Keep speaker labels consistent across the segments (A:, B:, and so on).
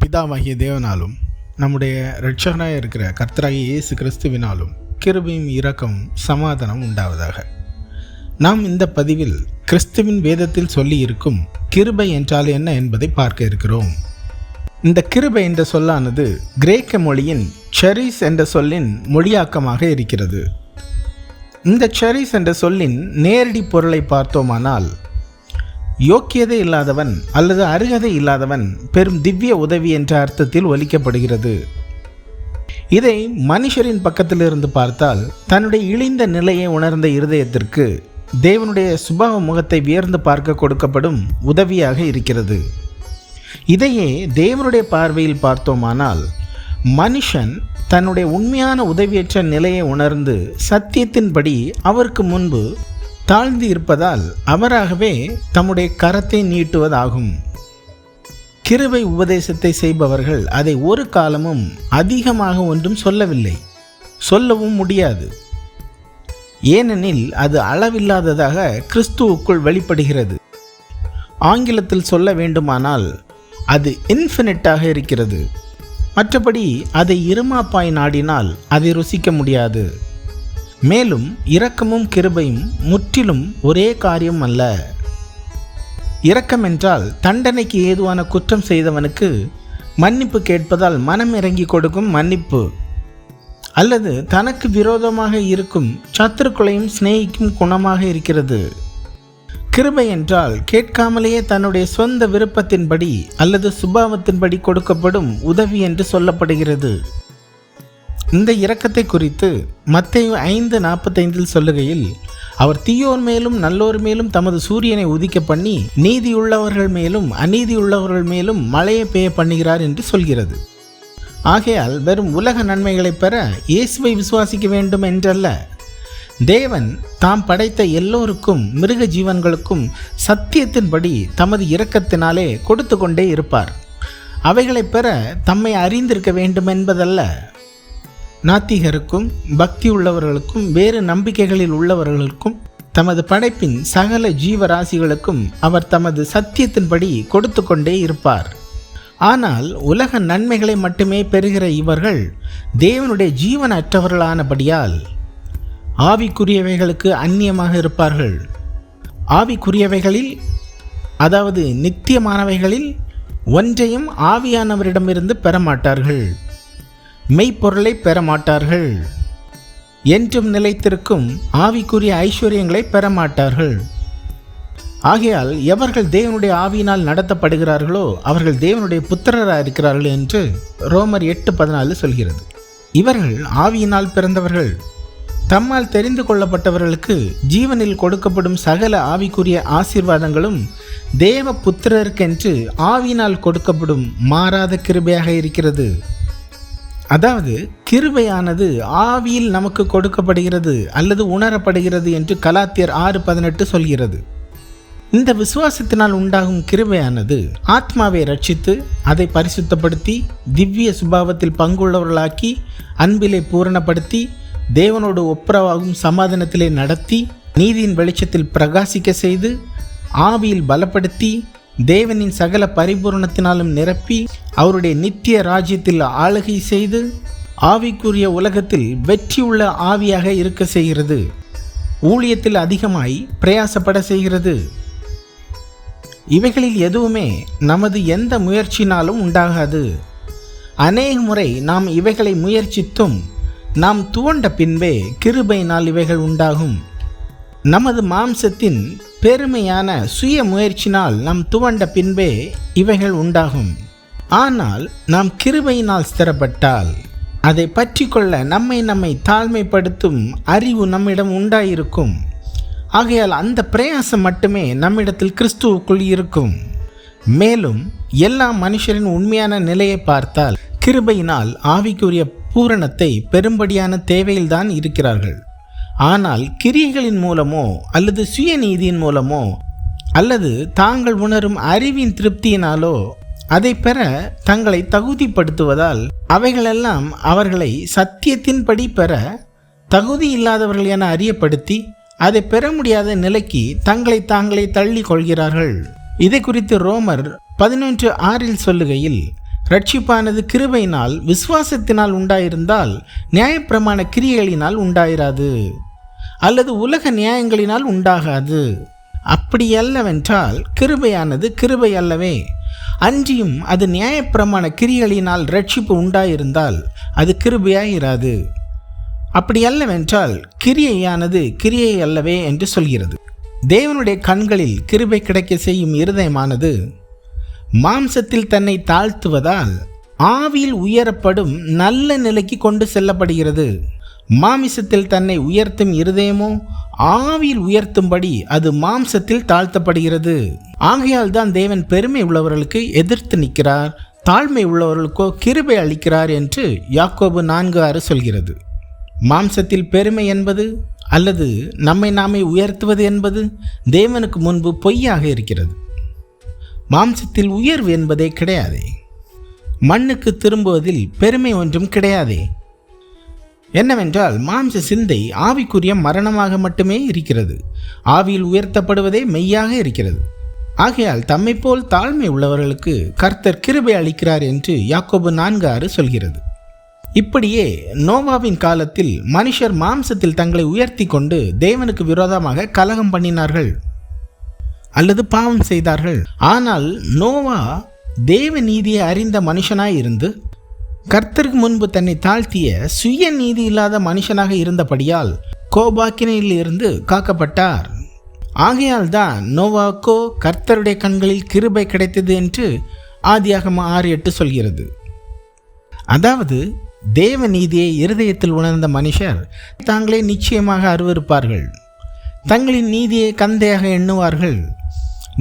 A: பிதாவாகிய தேவனாலும் நம்முடைய ரட்சகனாக இருக்கிற கர்த்தராகிய இயேசு கிறிஸ்துவினாலும் கிருபையும் இரக்கமும் சமாதானம் உண்டாவதாக. நாம் இந்த பதிவில் கிறிஸ்துவின் வேதத்தில் சொல்லி இருக்கும் கிருபை என்றால் என்ன என்பதை பார்க்க இருக்கிறோம். இந்த கிருபை என்ற சொல்லானது கிரேக்க மொழியின் செரிஸ் என்ற சொல்லின் மொழியாக்கமாக இருக்கிறது. இந்த செரிஸ் என்ற சொல்லின் நேரடி பொருளை பார்த்தோமானால் யோக்கியதை இல்லாதவன் அல்லது அருகதை இல்லாதவன் பெரும் திவ்ய உதவி என்ற அர்த்தத்தில் ஒலிக்கப்படுகிறது. இதை மனுஷரின் பக்கத்திலிருந்து பார்த்தால் தன்னுடைய இழிந்த நிலையை உணர்ந்த இருதயத்திற்கு தேவனுடைய சுபாவ முகத்தை வியர்ந்து பார்க்க கொடுக்கப்படும் உதவியாக இருக்கிறது. இதையே தேவனுடைய பார்வையில் பார்த்தோமானால் மனுஷன் தன்னுடைய உண்மையான உதவியற்ற நிலையை உணர்ந்து சத்தியத்தின்படி அவருக்கு முன்பு தாழ்ந்து இருப்பதால் அவராகவே தம்முடைய கரத்தை நீட்டுவதாகும். கிருவை உபதேசத்தை செய்பவர்கள் அதை ஒரு காலமும் அதிகமாக ஒன்றும் சொல்லவில்லை. சொல்லவும் முடியாது. ஏனெனில் அது அளவில்லாததாக கிறிஸ்துவுக்குள் வெளிப்படுகிறது. ஆங்கிலத்தில் சொல்ல வேண்டுமானால் அது இன்ஃபினிட்டாக இருக்கிறது. மற்றபடி அதை இருமாப்பாய் நாடினால் அதை ருசிக்க முடியாது. மேலும் இரக்கமும் கிருபையும் முற்றிலும் ஒரே காரியம் அல்ல. இரக்கம் என்றால் தண்டனைக்கு ஏதுவான குற்றம் செய்தவனுக்கு மன்னிப்பு கேட்பதால் மனம் இறங்கி கொடுக்கும் மன்னிப்பு. அல்லது தனக்கு விரோதமாக இருக்கும் சத்துருக்களையும் சிநேகிக்கும் குணமாக இருக்கிறது. கிருபை என்றால் கேட்காமலேயே தன்னுடைய சொந்த விருப்பத்தின்படி அல்லது சுபாவத்தின்படி கொடுக்கப்படும் உதவி என்று சொல்லப்படுகிறது. இந்த இரக்கத்தை குறித்து மத்தேயு ஐந்து நாற்பத்தைந்தில் சொல்லுகையில் அவர் தீயோர் மேலும் நல்லோர் மேலும் தமது சூரியனை உதிக்க பண்ணி நீதியுள்ளவர்கள் மேலும் அநீதியுள்ளவர்கள் மேலும் மழையை பெய்ய பண்ணுகிறார் என்று சொல்கிறது. ஆகையால் வெறும் உலக நன்மைகளை பெற இயேசுவை விசுவாசிக்க வேண்டும் என்றல்ல. தேவன் தாம் படைத்த எல்லோருக்கும் மிருக ஜீவன்களுக்கும் சத்தியத்தின்படி தமது இரக்கத்தினாலே கொடுத்து கொண்டே இருப்பார். அவைகளை பெற தம்மை அறிந்திருக்க வேண்டும் என்பதல்ல நாத்திகருக்கும் பக்தி உள்ளவர்களுக்கும் வேறு நம்பிக்கைகளில் உள்ளவர்களுக்கும் தமது படைப்பின் சகல ஜீவராசிகளுக்கும் அவர் தமது சத்தியத்தின்படி கொடுத்து கொண்டே இருப்பார். ஆனால் உலக நன்மைகளை மட்டுமே பெறுகிற இவர்கள் தேவனுடைய ஜீவன் அற்றவர்களானபடியால் ஆவிக்குரியவைகளுக்கு அந்நியமாக இருப்பார்கள். ஆவிக்குரியவைகளில் அதாவது நித்தியமானவைகளில் ஒன்றையும் ஆவியானவரிடமிருந்து பெற மாட்டார்கள் மெய்ப்பொருளை பெற மாட்டார்கள் என்றும் நிலைத்திருக்கும் ஆவிக்குரிய ஐஸ்வர்யங்களை பெற மாட்டார்கள் ஆகையால் எவர்கள் தேவனுடைய ஆவியினால் நடத்தப்படுகிறார்களோ அவர்கள் தேவனுடைய புத்திரராக இருக்கிறார்கள் என்று ரோமர் எட்டு பதினாலு சொல்கிறது. இவர்கள் ஆவியினால் பிறந்தவர்கள். தம்மால் தெரிந்து கொள்ளப்பட்டவர்களுக்கு ஜீவனில் கொடுக்கப்படும் சகல ஆவிக்குரிய ஆசீர்வாதங்களும் தேவ புத்திரருக்கென்று ஆவியினால் கொடுக்கப்படும் மாறாத கிருபையாக இருக்கிறது. அதாவது கிருபையானது ஆவியில் நமக்கு கொடுக்கப்படுகிறது அல்லது உணரப்படுகிறது என்று கலாத்தியர் ஆறு பதினெட்டு சொல்கிறது. இந்த விசுவாசத்தினால் உண்டாகும் கிருபையானது ஆத்மாவை ரட்சித்து அதை பரிசுத்தப்படுத்தி திவ்ய சுபாவத்தில் பங்குள்ளவர்களாக்கி அன்பிலே பூரணப்படுத்தி தேவனோடு ஒப்புரவாகும் சமாதானத்திலே நடத்தி நீதியின் வெளிச்சத்தில் பிரகாசிக்க செய்து ஆவியில் பலப்படுத்தி தேவனின் சகல பரிபூரணத்தினாலும் நிரப்பி அவருடைய நித்திய ராஜ்யத்தில் ஆளுகை செய்து ஆவிக்குரிய உலகத்தில் வெற்றியுள்ள ஆவியாக இருக்க செய்கிறது. ஊழியத்தில் அதிகமாய் பிரயாசப்பட செய்கிறது. இவைகளில் எதுவுமே நமது எந்த முயற்சினாலும் உண்டாகாது. அநேக முறை நாம் இவைகளை முயற்சித்தும் நாம் துவண்ட பின்பே கிருபையினால் இவைகள் உண்டாகும். நமது மாம்சத்தின் பெருமையான சுய முயற்சினால் நாம் துவண்ட பின்பே இவைகள் உண்டாகும். ஆனால் நாம் கிருபையினால் ஸ்திரப்பட்டால் அதை பற்றி கொள்ள நம்மை நம்மை தாழ்மைப்படுத்தும் அறிவு நம்மிடம் உண்டாயிருக்கும். ஆகையால் அந்த பிரயாசம் மட்டுமே நம்மிடத்தில் கிறிஸ்துவுக்குள் இருக்கும். மேலும் எல்லா மனுஷரின் உண்மையான நிலையை பார்த்தால் கிருபையினால் ஆவிக்குரிய பூரணத்தை பெரும்படியான தேவையில்தான் இருக்கிறார்கள். ஆனால் கிரியைகளின் மூலமோ அல்லது சுயநீதியின் மூலமோ அல்லது தாங்கள் உணரும் அறிவின் திருப்தியினாலோ அதை பெற தங்களை தகுதிப்படுத்துவதால் அவைகளெல்லாம் அவர்களை சத்தியத்தின்படி பெற தகுதி இல்லாதவர்கள் என அறியப்படுத்தி அதை பெற முடியாத நிலைக்கு தங்களை தாங்களே தள்ளி கொள்கிறார்கள். இதை குறித்து ரோமர் பதினொன்று ஆறில் சொல்லுகையில் ரட்சிப்பானது கிருபையினால் விசுவாசத்தினால் உண்டாயிருந்தால் நியாயப்பிரமாண கிரியைகளினால் உண்டாயிராது அல்லது உலக நியாயங்களினால் உண்டாகாது. அப்படி அல்லவென்றால் கிருபையானது கிருபை அல்லவே. அன்றியும் அது நியாயப்பிரமாண கிரிகளினால் ரட்சிப்பு உண்டாயிருந்தால் அது கிருபையாயிராது. அப்படி அல்லவென்றால் கிரியையானது கிரியை அல்லவே என்று சொல்கிறது. தேவனுடைய கண்களில் கிருபை கிடைக்க செய்யும் இருதயமானது மாம்சத்தில் தன்னை தாழ்த்துவதால் ஆவியில் உயரப்படும் நல்ல நிலைக்கு கொண்டு செல்லப்படுகிறது. மாமிசத்தில் தன்னை உயர்த்தும் இருதயமோ ஆவியில் உயர்த்தும்படி அது மாம்சத்தில் தாழ்த்தப்படுகிறது. ஆகையால் தான் தேவன் பெருமை உள்ளவர்களுக்கு எதிர்த்து நிற்கிறார் தாழ்மை உள்ளவர்களுக்கோ கிருபை அளிக்கிறார் என்று யாக்கோபு நான்கு ஆறு சொல்கிறது. மாம்சத்தில் பெருமை என்பது அல்லது நம்மை நாமே உயர்த்துவது என்பது தேவனுக்கு முன்பு பொய்யாக இருக்கிறது. மாம்சத்தில் உயர்வு என்பதே கிடையாதே. மண்ணுக்கு திரும்புவதில் பெருமை ஒன்றும் கிடையாதே. என்னவென்றால் மாம்ச சிந்தை ஆவிக்குரிய மரணமாக மட்டுமே இருக்கிறது. ஆவியில் உயர்த்தப்படுவதே மெய்யாக இருக்கிறது. ஆகையால் தம்மை போல் தாழ்மை உள்ளவர்களுக்கு கர்த்தர் கிருபை அளிக்கிறார் என்று யாக்கோபு நான்கு ஆறு சொல்கிறது. இப்படியே நோவாவின் காலத்தில் மனுஷர் மாம்சத்தில் தங்களை உயர்த்தி கொண்டு தேவனுக்கு விரோதமாக கலகம் பண்ணினார்கள். அல்லது பாவம் செய்தார்கள். ஆனால் நோவா தேவ நீதியை அறிந்த மனுஷனாய் இருந்து கர்த்தருக்கு முன்பு தன்னை தாழ்த்திய சுய நீதி இல்லாத மனுஷனாக இருந்தபடியால் கோபாக்கினையில் இருந்து காக்கப்பட்டார். ஆகையால் தான் நோவாக்கோ கர்த்தருடைய கண்களில் கிருபை கிடைத்தது என்று ஆதியாகம ஆறு எட்டு சொல்கிறது. அதாவது தேவ நீதியை இருதயத்தில் உணர்ந்த மனுஷர் தாங்களே நிச்சயமாக அருவருப்பார்கள். தங்களின் நீதியை கந்தையாக எண்ணுவார்கள்.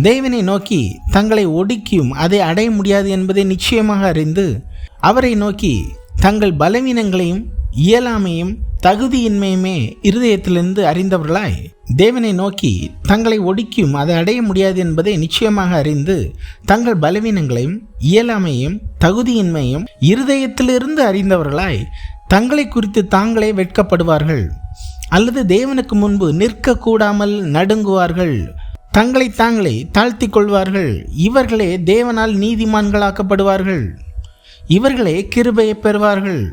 A: தேவனை நோக்கி தங்களை ஒடுக்கியும் அதை அடைய முடியாது என்பதை நிச்சயமாக அறிந்து அவரை நோக்கி தங்கள் பலவீனங்களையும் இயலாமையும் தகுதியின்மையுமே இருதயத்திலிருந்து அறிந்தவர்களாய் தேவனை நோக்கி தங்களை ஒடுக்கியும் அதை அடைய முடியாது என்பதை நிச்சயமாக அறிந்து தங்கள் பலவீனங்களையும் இயலாமையும் தகுதியின்மையும் இருதயத்திலிருந்து அறிந்தவர்களாய் தங்களை குறித்து தாங்களே வெட்கப்படுவார்கள். அல்லது தேவனுக்கு முன்பு நிற்கக்கூடாமல் நடுங்குவார்கள். தங்களை தாங்களே தாழ்த்தி கொள்வார்கள். இவர்களே தேவனால் நீதிமான்களாக்கப்படுவார்கள். இவர்களே கிருபையை பெறுவார்கள்.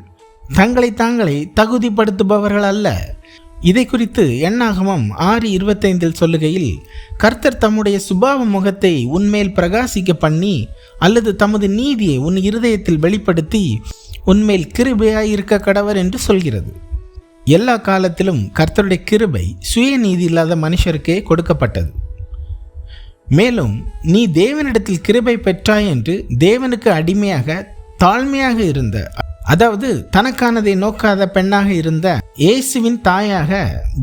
A: தங்களை தாங்களே தகுதிப்படுத்துபவர்கள் அல்ல. இதை குறித்து எண்ணாகமம் ஆறு இருபத்தைந்தில் சொல்லுகையில் கர்த்தர் தம்முடைய சுபாவ முகத்தை உன்மேல் பிரகாசிக்க பண்ணி அல்லது தமது நீதியை உன் இருதயத்தில் வெளிப்படுத்தி உன்மேல் கிருபையாயிருக்க கடவர் என்று சொல்கிறது. எல்லா காலத்திலும் கர்த்தருடைய கிருபை சுயநீதி இல்லாத மனுஷருக்கே கொடுக்கப்பட்டது. மேலும் நீ தேவனிடத்தில் கிருபை பெற்றாய் என்று தேவனுக்கு அடிமையாக தாழ்மையாக இருந்த அதாவது தனக்கானதை நோக்காத பெண்ணாக இருந்த இயேசுவின் தாயாக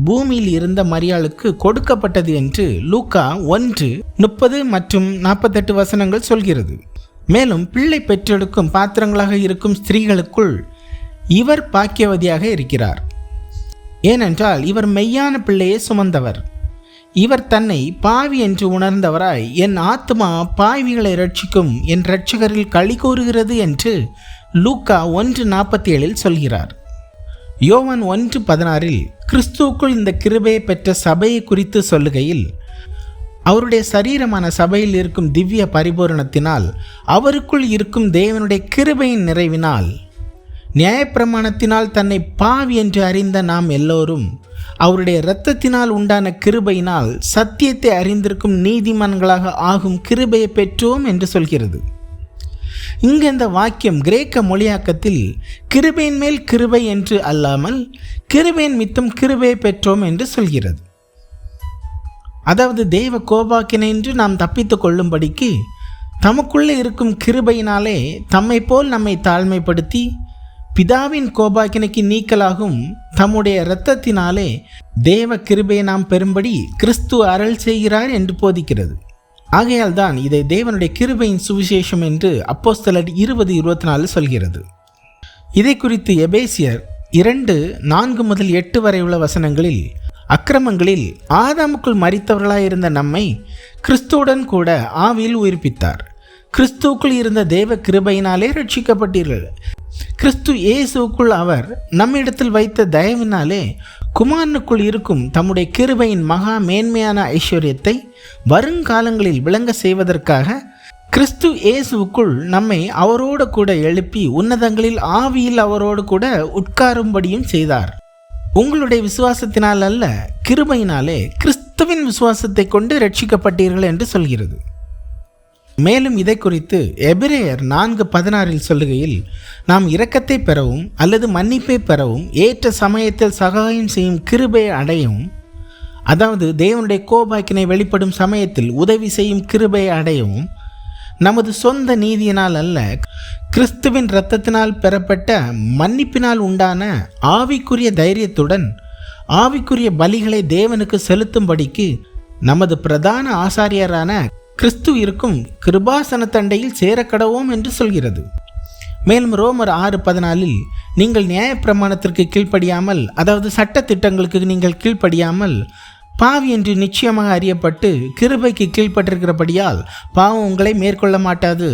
A: பூமியில் இருந்த மரியாளுக்கு கொடுக்கப்பட்டது என்று லூக்கா ஒன்று முப்பது மற்றும் நாற்பத்தெட்டு வசனங்கள் சொல்கிறது. மேலும் பிள்ளை பெற்றெடுக்கும் பாத்திரங்களாக இருக்கும் ஸ்திரீகளுக்குள் இவர் பாக்கியவதியாக இருக்கிறார். ஏனென்றால் இவர் மெய்யான பிள்ளையை சுமந்தவர். இவர் தன்னை பாவி என்று உணர்ந்தவராய் என் ஆத்மா பாவிகளை ரட்சிக்கும் என் இரட்சகரில் களி கூறுகிறது என்று லூக்கா ஒன்று நாற்பத்தி ஏழில் சொல்கிறார். யோவன் ஒன்று பதினாறில் கிறிஸ்துவுக்குள் இந்த கிருபையை பெற்ற சபையை குறித்து சொல்லுகையில் அவருடைய சரீரமான சபையில் இருக்கும் திவ்ய பரிபூரணத்தினால் அவருக்குள் இருக்கும் தேவனுடைய கிருபையின் நிறைவினால் நியாயப்பிரமாணத்தினால் தன்னை பாவி என்று அறிந்த நாம் எல்லோரும் அவருடைய இரத்தத்தினால் உண்டான கிருபையினால் சத்தியத்தை அறிந்திருக்கும் நீதிமன்களாக ஆகும் கிருபையை பெற்றோம் என்று சொல்கிறது. இங்கு இந்த வாக்கியம் கிரேக்க மொழியாக்கத்தில் கிருபையின் மேல் கிருபை என்று அல்லாமல் கிருபையின் மித்தம் கிருபையை பெற்றோம் என்று சொல்கிறது. அதாவது தெய்வ கோபாக்கினை என்று நாம் தப்பித்து கொள்ளும்படிக்கு தமக்குள்ளே இருக்கும் கிருபையினாலே தம்மை போல் நம்மை தாழ்மைப்படுத்தி பிதாவின் கோபாக்கினைக்கு நீக்கலாகும் தம்முடைய இரத்தத்தினாலே தேவ கிருபையை நாம் பெறும்படி கிறிஸ்து அருள் செய்கிறார் என்று போதிக்கிறது. ஆகையால் தான் இதை தேவனுடைய கிருபையின் சுவிசேஷம் என்று அப்போஸ்தலர் இருபது இருபத்தி நாலு சொல்கிறது. இதை குறித்து எபேசியர் இரண்டு நான்கு முதல் எட்டு வரை உள்ள வசனங்களில் அக்கிரமங்களில் ஆதாமுக்குள் மறித்தவர்களாயிருந்த நம்மை கிறிஸ்துவுடன் கூட ஆவியில் உயிர்ப்பித்தார். கிறிஸ்துவுக்குள் இருந்த தேவ கிருபையினாலே ரட்சிக்கப்பட்டீர்கள். கிறிஸ்து இயேசுக்குள் அவர் நம்மிடத்தில் வைத்த தயவினாலே குமாரனுக்குள் இருக்கும் தம்முடைய கிருபையின் மகா மேன்மையான ஐஸ்வர்யத்தை வருங்காலங்களில் விளங்க செய்வதற்காக கிறிஸ்து இயேசுவுக்குள் நம்மை அவரோடு கூட எழுப்பி உன்னதங்களில் ஆவியில் அவரோடு கூட உட்காரும்படியும் செய்தார். உங்களுடைய விசுவாசத்தினால் அல்ல கிருபையினாலே கிறிஸ்துவின் விசுவாசத்தை கொண்டு ரட்சிக்கப்பட்டீர்கள் என்று சொல்கிறது. மேலும் இதை குறித்து எபிரேயர் நான்கு பதினாறில் சொல்லுகையில் நாம் இரக்கத்தை பெறவும் அல்லது மன்னிப்பை பெறவும் ஏற்ற சமயத்தில் சகாயம் செய்யும் கிருபையை அடையவும் அதாவது தேவனுடைய கோபாக்கினை வெளிப்படும் சமயத்தில் உதவி செய்யும் கிருபையை அடையவும் நமது சொந்த நீதியினால் அல்ல கிறிஸ்துவின் இரத்தத்தினால் பெறப்பட்ட மன்னிப்பினால் உண்டான ஆவிக்குரிய தைரியத்துடன் ஆவிக்குரிய பலிகளை தேவனுக்கு செலுத்தும்படிக்கு நமது பிரதான ஆசாரியரான கிறிஸ்து இருக்கும் கிருபாசன தண்டையில் சேரக்கடவோம் என்று சொல்கிறது. மேலும் ரோமர் ஆறு பதினாலில் நீங்கள் நியாயப்பிரமாணத்திற்கு கீழ்ப்படியாமல் அதாவது சட்ட திட்டங்களுக்கு நீங்கள் கீழ்ப்படியாமல் பாவி என்று நிச்சயமாக அறியப்பட்டு கிருபைக்கு கீழ்ப்பட்டிருக்கிறபடியால் பாவம் உங்களை மேற்கொள்ள மாட்டாது.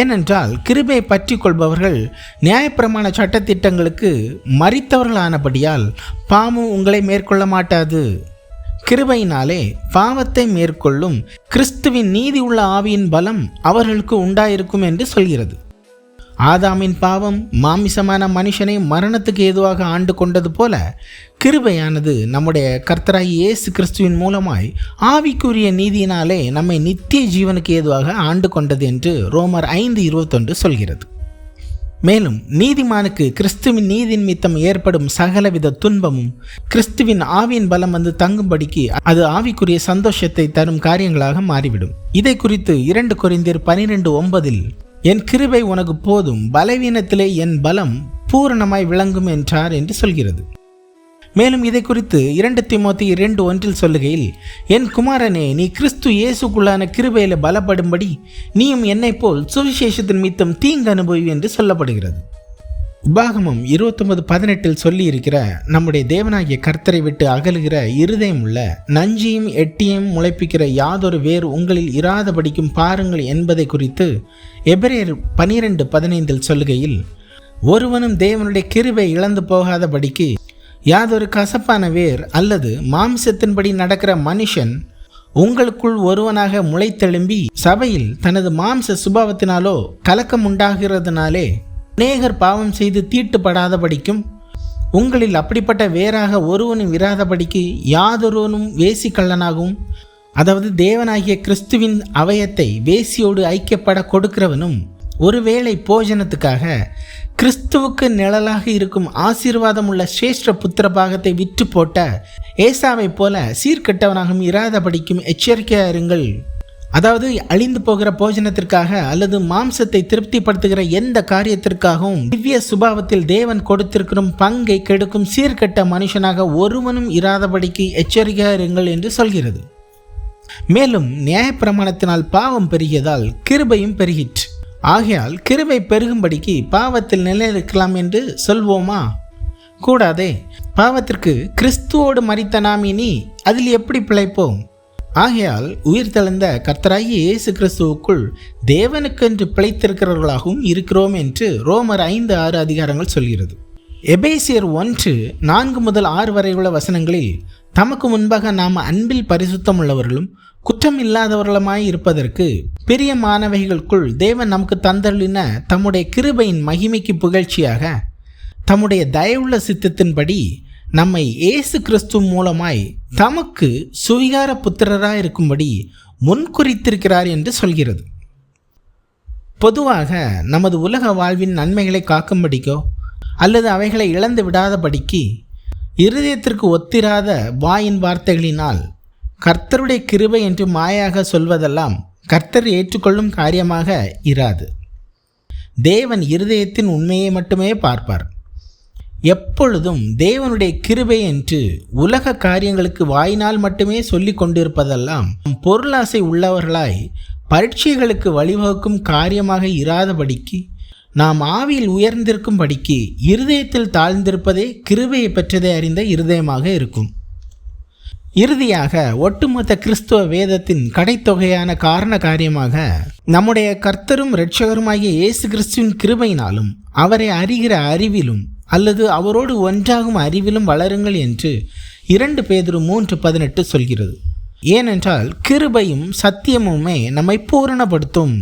A: ஏனென்றால் கிருபை பற்றி கொள்பவர்கள் நியாயப்பிரமாண சட்டத்திட்டங்களுக்கு மறித்தவர்களானபடியால் பாவம் உங்களை மேற்கொள்ள மாட்டாது. கிருபையினாலே பாவத்தை மேற்கொள்ளும் கிறிஸ்துவின் நீதி உள்ள ஆவியின் பலம் அவர்களுக்கு உண்டாயிருக்கும் என்று சொல்கிறது. ஆதாமின் பாவம் மாமிசமான மனுஷனை மரணத்துக்கு ஏதுவாக ஆண்டு கொண்டது போல கிருபையானது நம்முடைய கர்த்தராய் இயேசு கிறிஸ்துவின் மூலமாய் ஆவிக்குரிய நீதியினாலே நம்மை நித்திய ஜீவனுக்கு ஏதுவாக ஆண்டு கொண்டது என்று ரோமர் ஐந்து இருபத்தொன்று சொல்கிறது. மேலும் நீதிமானுக்கு கிறிஸ்துவின் நீதி நிமித்தம் ஏற்படும் சகலவித துன்பமும் கிறிஸ்துவின் ஆவியின் பலம் வந்து தங்கும்படிக்கு அது ஆவிக்குரிய சந்தோஷத்தை தரும் காரியங்களாக மாறிவிடும். இதை குறித்து இரண்டு குறைந்தர் பனிரெண்டு ஒன்பதில் என் கிருபை உனக்கு போதும் பலவீனத்திலே என் பலம் பூரணமாய் விளங்கும் என்றார் என்று சொல்கிறது. மேலும் இதை குறித்து இரண்டு திமுத்தி இரண்டு ஒன்றில் சொல்லுகையில் என் குமாரனே நீ கிறிஸ்து இயேசுக்குள்ளான கிருபையில பலப்படும்படி நீயும் என்னைப் போல் சுவிசேஷத்தின் மித்தம் தீங்கு அனுபவி என்று சொல்லப்படுகிறது. உபாகமம் இருபத்தொன்பது பதினெட்டில் சொல்லியிருக்கிற நம்முடைய தேவனாகிய கர்த்தரை விட்டு அகலுகிற இருதயம் உள்ள நஞ்சியும் எட்டியும் முளைப்பிக்கிற யாதொரு வேறு உங்களில் இராதபடிக்கும் பாருங்கள் என்பதை குறித்து எபிரேயர் பனிரெண்டு பதினைந்தில் சொல்லுகையில் ஒருவனும் தேவனுடைய கிருவை இழந்து போகாதபடிக்கு யாதொரு கசப்பான வேர் அல்லது மாம்சத்தின்படி நடக்கிற மனுஷன் உங்களுக்குள் ஒருவனாக முளைத்தெழும்பி சபையில் தனது மாம்ச சுபாவத்தினாலோ கலக்கம் உண்டாகிறதுனாலே அநேகர் பாவம் செய்து தீட்டுப்படாதபடிக்கும் உங்களில் அப்படிப்பட்ட வேறாக ஒருவனும் இராதபடிக்கு யாதொருவனும் வேசிக்கள்ளனாகவும் அதாவது தேவனாகிய கிறிஸ்துவின் அவயத்தை வேசியோடு ஐக்கியப்பட கொடுக்கிறவனும் ஒருவேளை போஜனத்துக்காக கிறிஸ்துவுக்கு நிழலாக இருக்கும் ஆசீர்வாதம் உள்ள சிரேஷ்ட புத்திர பாகத்தை விற்று போட்ட ஏசாவை போல சீர்கெட்டவனாகவும் இராதபடிக்கும் எச்சரிக்கையா இருங்கள். அதாவது அழிந்து போகிற போஜனத்திற்காக அல்லது மாம்சத்தை திருப்திப்படுத்துகிற எந்த காரியத்திற்காகவும் திவ்ய சுபாவத்தில் தேவன் கொடுத்திருக்கும் பங்கை கெடுக்கும் சீர்கெட்ட மனுஷனாக ஒருவனும் இராதபடிக்கு எச்சரிக்கையா இருங்கள் என்று சொல்கிறது. மேலும் நியாயப்பிரமாணத்தினால் பாவம் பெருகியதால் கிருபையும் பெருகிற்று. ஆகையால் கிருவை பெருகும்படிக்கு பாவத்தில் நிலைநிற்கலாம் என்று சொல்வோமா? கூடாதே பாவத்திற்கு கிறிஸ்துவோடு மறித்த நாம் இனி அதில் எப்படி பிழைப்போம்? ஆகையால் உயிர் தெழுந்த கர்த்தராகி இயேசு கிறிஸ்துவுக்குள் தேவனுக்கென்று பிழைத்திருக்கிறவர்களாகவும் இருக்கிறோம் என்று ரோமர் ஐந்து ஆறு அதிகாரங்கள் சொல்கிறது. எபேசியர் ஒன்று நான்கு முதல் ஆறு வரை உள்ள வசனங்களில் தமக்கு முன்பாக நாம் அன்பில் பரிசுத்தம் உள்ளவர்களும் குற்றம் இல்லாதவர்களுமாய் இருப்பதற்கு பெரிய மாணவிகளுக்குள் தேவன் நமக்கு தந்தருளின தம்முடைய கிருபையின் மகிமைக்கு புகழ்ச்சியாக தம்முடைய தயவுள்ள சித்தத்தின்படி நம்மை இயேசு கிறிஸ்து மூலமாய் தமக்கு சுவிகார புத்திரராக இருக்கும்படி முன்குறித்திருக்கிறார் என்று சொல்கிறது. பொதுவாக நமது உலக வாழ்வின் நன்மைகளை காக்கும்படிக்கோ அல்லது அவைகளை இழந்து விடாதபடிக்கு இருதயத்திற்கு ஒத்திராத வாயின் வார்த்தைகளினால் கர்த்தருடைய கிருபை என்று மாயாக சொல்வதெல்லாம் கர்த்தர் ஏற்றுக்கொள்ளும் காரியமாக இராது. தேவன் இருதயத்தின் உண்மையை மட்டுமே பார்ப்பார். எப்பொழுதும் தேவனுடைய கிருபை என்று உலக காரியங்களுக்கு வாயினால் மட்டுமே சொல்லி கொண்டிருப்பதெல்லாம் பொருளாசை உள்ளவர்களாய் பரீட்சைகளுக்கு வழிவகுக்கும் காரியமாக இராதபடிக்கு நாம் ஆவியில் உயர்ந்திருக்கும்படிக்கு இருதயத்தில் தாழ்ந்திருப்பதே கிருபையை பெற்றதை அறிந்த இருதயமாக இருக்கும். இறுதியாக ஒட்டுமொத்த கிறிஸ்துவ வேதத்தின் கடைத்தொகையான காரண காரியமாக நம்முடைய கர்த்தரும் இரட்சகருமாகிய இயேசு கிறிஸ்துவின் கிருபையினாலும் அவரை அறிகிற அறிவிலும் அல்லது அவரோடு ஒன்றாகும் அறிவிலும் வளருங்கள் என்று இரண்டு பேதரு மூன்று பதினெட்டு சொல்கிறது. ஏனென்றால் கிருபையும் சத்தியமுமே நம்மை பூரணப்படுத்தும்.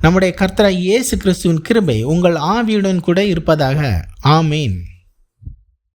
A: நம்முடைய கர்த்தராய் இயேசு கிறிஸ்துவின் கிருபை உங்கள் ஆவியுடன் கூட இருப்பதாக. ஆமேன்.